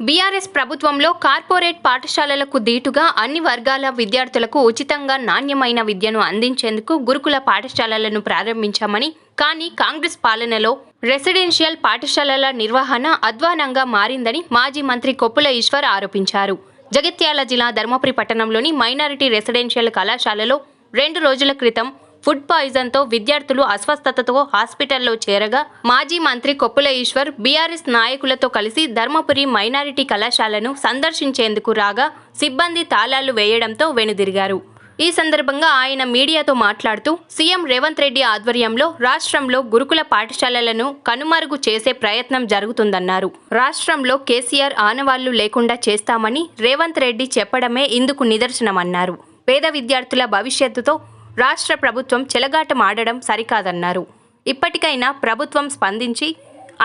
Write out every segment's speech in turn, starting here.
BRS ప్రభుత్వంలో corporate పాఠశాలలకు దీటుగా అన్ని వర్గాల విద్యార్థులకు ఉచితంగా నాణ్యమైన విద్యను అందించేందుకు గురుకుల పాఠశాలలను ప్రారంభించామని కానీ కాంగ్రెస్ పాలనలో రెసిడెన్షియల్ పాఠశాలల నిర్వహణ అధ్వానంగా మారిందని మాజీ మంత్రి కొప్పుల ఈశ్వర్ ఆరోపించారు. జగిత్యాల జిల్లా ధర్మపురి పట్టణంలోని మైనారిటీ రెసిడెన్షియల్ కళాశాలలో రెండు రోజుల క్రితం ఫుడ్ పాయిజన్తో విద్యార్థులు అస్వస్థతతో హాస్పిటల్లో చేరగా మాజీ మంత్రి కొప్పుల ఈశ్వర్ బీఆర్ఎస్ నాయకులతో కలిసి ధర్మపురి మైనారిటీ కళాశాలను సందర్శించేందుకు రాగా సిబ్బంది తాళాలు వేయడంతో వెనుదిరిగారు. ఈ సందర్భంగా ఆయన మీడియాతో మాట్లాడుతూ సీఎం రేవంత్ రెడ్డి ఆధ్వర్యంలో రాష్ట్రంలో గురుకుల పాఠశాలలను కనుమరుగు చేసే ప్రయత్నం జరుగుతుందన్నారు. రాష్ట్రంలో కేసీఆర్ ఆనవాళ్ళు లేకుండా చేస్తామని రేవంత్ రెడ్డి చెప్పడమే ఇందుకు నిదర్శనమన్నారు. పేద విద్యార్థుల భవిష్యత్తుతో రాష్ట్ర ప్రభుత్వం చెలగాటమాడడం సరికాదన్నారు. ఇప్పటికైనా ప్రభుత్వం స్పందించి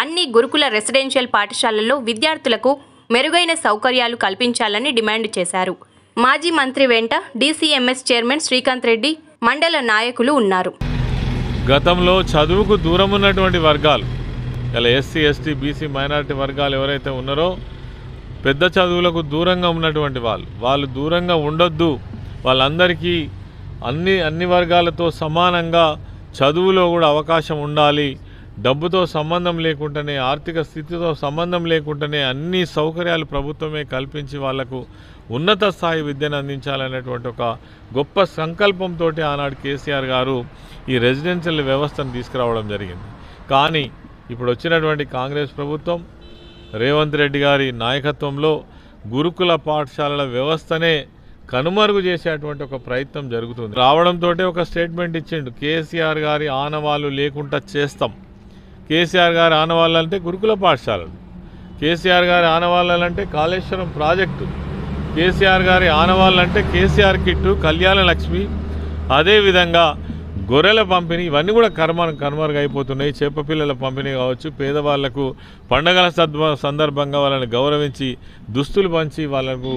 అన్ని గురుకుల రెసిడెన్షియల్ పాఠశాలల్లో విద్యార్థులకు మెరుగైన సౌకర్యాలు కల్పించాలని డిమాండ్ చేశారు. మాజీ మంత్రి వెంట డీసీఎంఎస్ చైర్మన్ శ్రీకాంత్ రెడ్డి మండల నాయకులు ఉన్నారు. గతంలో చదువుకు దూరం ఉన్నటువంటి వర్గాలు ఇలా ఎస్సీ ఎస్టీ బీసీ మైనారిటీ వర్గాలు ఎవరైతే ఉన్నారో పెద్ద చదువులకు దూరంగా ఉన్నటువంటి వాళ్ళు వాళ్ళు దూరంగా ఉండొద్దు. వాళ్ళందరికీ అన్ని అన్ని వర్గాలతో సమానంగా చదువులో కూడా అవకాశం ఉండాలి. డబ్బుతో సంబంధం లేకుండానే ఆర్థిక స్థితితో సంబంధం లేకుండానే అన్ని సౌకర్యాలు ప్రభుత్వమే కల్పించి వాళ్ళకు ఉన్నత స్థాయి విద్యను అందించాలనేటువంటి ఒక గొప్ప సంకల్పంతో ఆనాడు కేసీఆర్ గారు ఈ రెసిడెన్షియల్ వ్యవస్థను తీసుకురావడం జరిగింది. కానీ ఇప్పుడు వచ్చినటువంటి కాంగ్రెస్ ప్రభుత్వం రేవంత్ రెడ్డి గారి నాయకత్వంలో గురుకుల పాఠశాలల వ్యవస్థనే కనుమరుగు చేసేటువంటి ఒక ప్రయత్నం జరుగుతుంది. రావడంతో ఒక స్టేట్మెంట్ ఇచ్చిండు. కేసీఆర్ గారి ఆనవాళ్ళు లేకుండా చేస్తాం. కేసీఆర్ గారి ఆనవాళ్ళు అంటే గురుకుల పాఠశాలలు. కేసీఆర్ గారి ఆనవాళ్ళు అంటే కాళేశ్వరం ప్రాజెక్టు. కేసీఆర్ గారి ఆనవాళ్ళు అంటే కేసీఆర్ కిట్టు కళ్యాణ లక్ష్మి. అదేవిధంగా గొర్రెల పంపిణీ ఇవన్నీ కూడా కర్మ కనుమరుగైపోతున్నాయి చేప పిల్లల పంపిణీ కావచ్చు. పేదవాళ్ళకు పండగల సద్వ సందర్భంగా వాళ్ళని గౌరవించి దుస్తులు పంచి వాళ్ళకు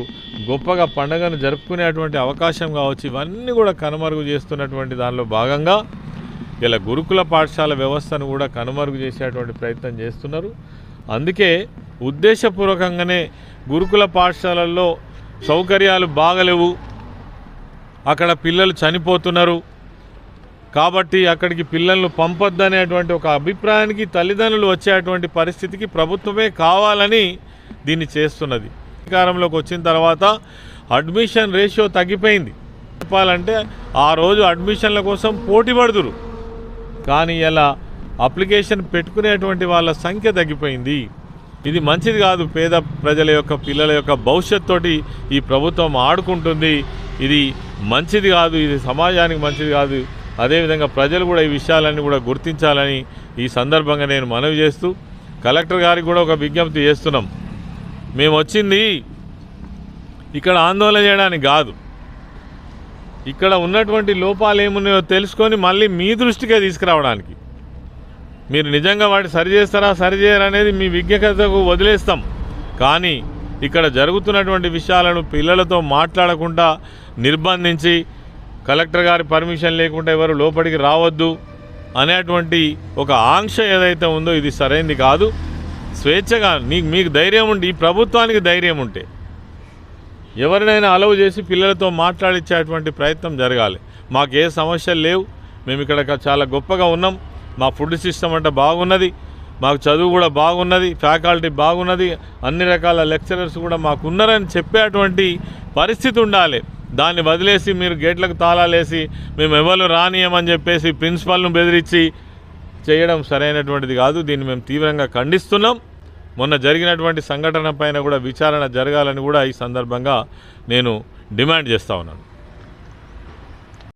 గొప్పగా పండగను జరుపుకునేటువంటి అవకాశం కావచ్చు. ఇవన్నీ కూడా కనుమరుగు చేస్తున్నటువంటి దానిలో భాగంగా ఇలా గురుకుల పాఠశాల వ్యవస్థను కూడా కనుమరుగు చేసేటువంటి ప్రయత్నం చేస్తున్నారు. అందుకే ఉద్దేశపూర్వకంగానే గురుకుల పాఠశాలల్లో సౌకర్యాలు బాగలేవు. అక్కడ పిల్లలు చనిపోతున్నారు. కాబట్టి అక్కడికి పిల్లలను పంపొద్దనేటువంటి ఒక అభిప్రాయానికి తల్లిదండ్రులు వచ్చేటువంటి పరిస్థితికి ప్రభుత్వమే కావాలని దీన్ని చేస్తున్నది. అధికారంలోకి వచ్చిన తర్వాత అడ్మిషన్ రేషియో తగ్గిపోయింది. చెప్పాలంటే ఆ రోజు అడ్మిషన్ల కోసం పోటీ పడుదురు కానీ ఇలా అప్లికేషన్ పెట్టుకునేటువంటి వాళ్ళ సంఖ్య తగ్గిపోయింది. ఇది మంచిది కాదు. పేద ప్రజల యొక్క పిల్లల యొక్క భవిష్యత్తు ఈ ప్రభుత్వం ఆడుకుంటుంది. ఇది మంచిది కాదు. ఇది సమాజానికి మంచిది కాదు. అదేవిధంగా ప్రజలు కూడా ఈ విషయాలన్నీ కూడా గుర్తించాలని ఈ సందర్భంగా నేను మనవి చేస్తూ కలెక్టర్ గారికి కూడా ఒక విజ్ఞప్తి చేస్తున్నాం. మేము వచ్చింది ఇక్కడ ఆందోళన చేయడానికి కాదు. ఇక్కడ ఉన్నటువంటి లోపాలు ఏమున్నాయో తెలుసుకొని మళ్ళీ మీ దృష్టికే తీసుకురావడానికి. మీరు నిజంగా వాటి సరి చేస్తారా సరి చేయరా అనేది మీ విజ్ఞతకు వదిలేస్తాం. కానీ ఇక్కడ జరుగుతున్నటువంటి విషయాలను పిల్లలతో మాట్లాడకుండా నిర్బంధించి కలెక్టర్ గారి పర్మిషన్ లేకుండా ఎవరు లోపలికి రావద్దు అనేటువంటి ఒక ఆంక్ష ఏదైతే ఉందో ఇది సరైనది కాదు. స్వేచ్ఛగా నీకు మీకు ధైర్యం ఉంటే ఈ ప్రభుత్వానికి ధైర్యం ఉంటే ఎవరినైనా అలవ్ చేసి పిల్లలతో మాట్లాడించేటువంటి ప్రయత్నం జరగాలి. మాకు ఏ సమస్యలు లేవు. మేము ఇక్కడ చాలా గొప్పగా ఉన్నాం. మా ఫుడ్ సిస్టమ్ అంటే బాగున్నది. మాకు చదువు కూడా బాగున్నది. ఫ్యాకల్టీ బాగున్నది. అన్ని రకాల లెక్చరర్స్ కూడా మాకు ఉన్నారని చెప్పేటువంటి పరిస్థితి ఉండాలి. దాన్ని వదిలేసి మీరు గేట్లకు తాళాలేసి మేము ఎవరు రానియమని చెప్పేసి ప్రిన్సిపాల్ను బెదిరించి చేయడం సరైనటువంటిది కాదు. దీన్ని మేము తీవ్రంగా ఖండిస్తున్నాం. మొన్న జరిగినటువంటి సంఘటన పైన కూడా విచారణ జరగాలని కూడా ఈ సందర్భంగా నేను డిమాండ్ చేస్తూ ఉన్నాను.